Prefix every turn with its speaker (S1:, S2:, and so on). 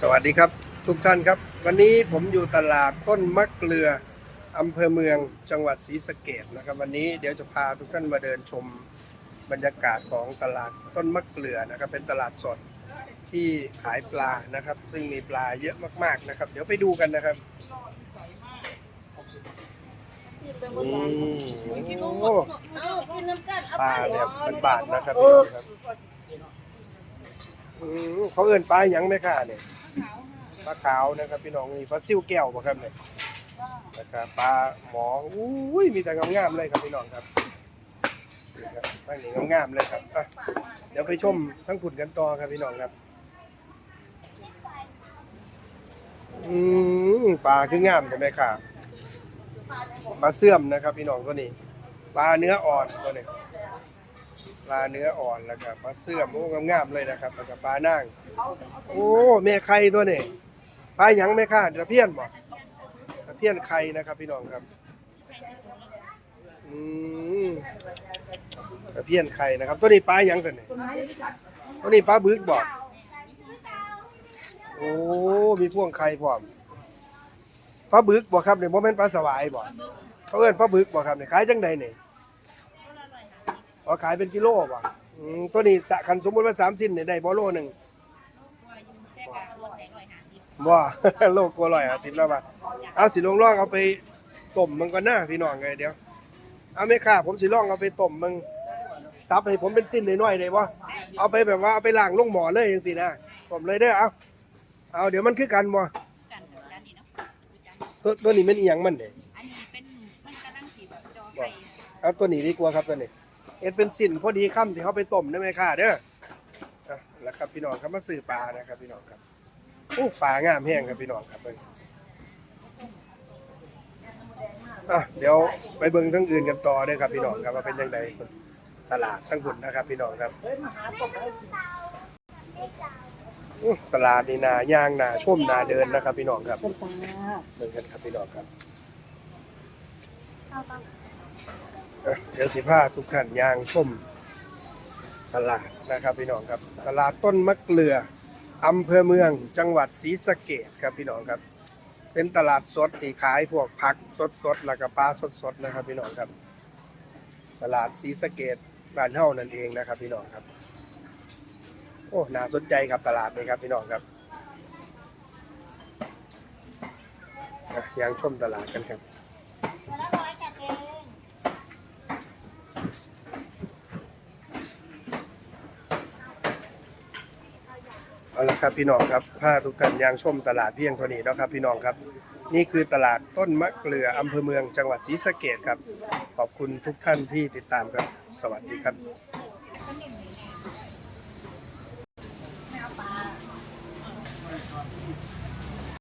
S1: สวัสดีครับทุกท่านครับ วันนี้ผมอยู่ตลาดต้นมะเกลืออำเภอเมืองจังหวัดศรีสะเกดนะครับ วันนี้เดี๋ยวจะพาทุกท่านมาเดินชมบรรยากาศของตลาดต้นมะเกลือนะครับ เป็นตลาดสดที่ขายปลานะครับ ซึ่งมีปลาเยอะมากๆนะครับ เดี๋ยวไปดูกันนะครับนี่โอ้ปลาเนี่ยเป็นบาทนะครับพี่น้องครับอืมเขาเอื่นปลาหยังไหมค่ะเนี่ย ปลาขาวนะครับพี่น้องนี่ปลาซิ่วแก้วบ่ครับเนี่ยนะครับปลาหมออุ้ยมีแต่งามๆเลยครับพี่น้องครับนี่ครับตั้งนี่งามๆเลยครับอะเดี๋ยวไปชมทั้งผุนกันต่อครับพี่น้องครับอืมปลาคืองามใช่ไหมครับปลาเสื่อมนะครับ พี่น้องตัวนี้ปลาเนื้ออ่อนตัวนี้ปลาเนื้ออ่อนแล้วก็ปลาเสื่อมโอ้งามๆเลยนะครับแล้วก็ปลานั่งโอ้แม่ไข่ตัวนี้ ปลาหยังแม่ค่ะตะเพียนบ่ตะเพียนไข่นะครับ พี่น้องครับอืมตะเพียนไข่นะครับ ตัวนี้ปลาหยังตัวนี้ตัวนี้ปลาบึกบ่โอ้มีพ่วงไข่พร้อมปลาบึกบ่ครับเนี่ยบ่แม่นปลาสวายบ่เขาเอิ้นปลาบึกบ่ครับเนี่ยขายจังใดเนี่ยอ๋อขายเป็นกิโลบ่อืมตัวนี้สะคันสมมติว่า3สิ้นเนี่ยได้บ่โลหนึ่ง ว่าโลกกลัวลอยอะสิบแล้วป่ะเอาสิลงล่องเอาไปต้มมันก็น่าพี่น้องไงเดี๋ยว เอาไม่ค่ะผมสิล่องเอาไปต้มมึงซับให้ผมเป็นสิ้นน้อยๆเลยบ่เอาไปแบบว่าเอาไปล้างลงหม้อเลยจังซี่นะต้มเลยเด้อเอาเอาเดี๋ยวมันคือกันบ่
S2: กันกันนี่เนาะ
S1: ตัวตัวนี้มันอีหยังมันเด้
S2: อันนี้เป็นมันกำลังสีแบบจอไข่
S1: เอาตัวนี้ดีกว่าครับตัวนี้เอ็ดเป็นสิ้นพอดีค่ำที่เขาไปต้มได้ไหมค่ะเด้ออะแล้วครับพี่น้องครับมาซื้อปลานะครับพี่น้องครับโอ้ปลางามแห้งครับพี่น้องครับเบิ่งอะเดี๋ยวไปเบิ่งทั้งอื่นกันต่อเด้อครับพี่น้องครับว่าเป็นยังไงตลาดทั้งบุญนะครับ พี่น้องครับอู้ตลาดนี่นาย่างนาช่มนาเดินนะครับ พี่น้องครับเบิ่งกันครับพี่น้องครับอะเดี๋ยวสิพาทุกท่านย่างชมตลาดนะครับพี่น้องครับ ตลาดต้นมะเกลือ อำเภอเมืองจังหวัดศรีสะเกษครับพี่น้องครับ เป็นตลาดสดที่ขายพวกผักสดๆแล้วก็ปลาสดๆนะครับพี่น้องครับ ตลาดศรีสะเกดบ้านเฮานั่นเองนะครับ พี่น้องครับ โอ้น่าสนใจครับตลาดนี้ครับพี่น้องครับอะยังชมตลาดกันครับ
S2: ละร้อยกับเอง
S1: เอาละครับพี่น้องครับพาทุกท่านยังชมตลาดเพียงเท่านี้นะครับพี่น้องครับ นี่คือตลาดต้นมะเกลืออำเภอเมืองจังหวัดศรีสะเกดครับ ขอบคุณทุกท่านที่ติดตามครับ สวัสดีครับ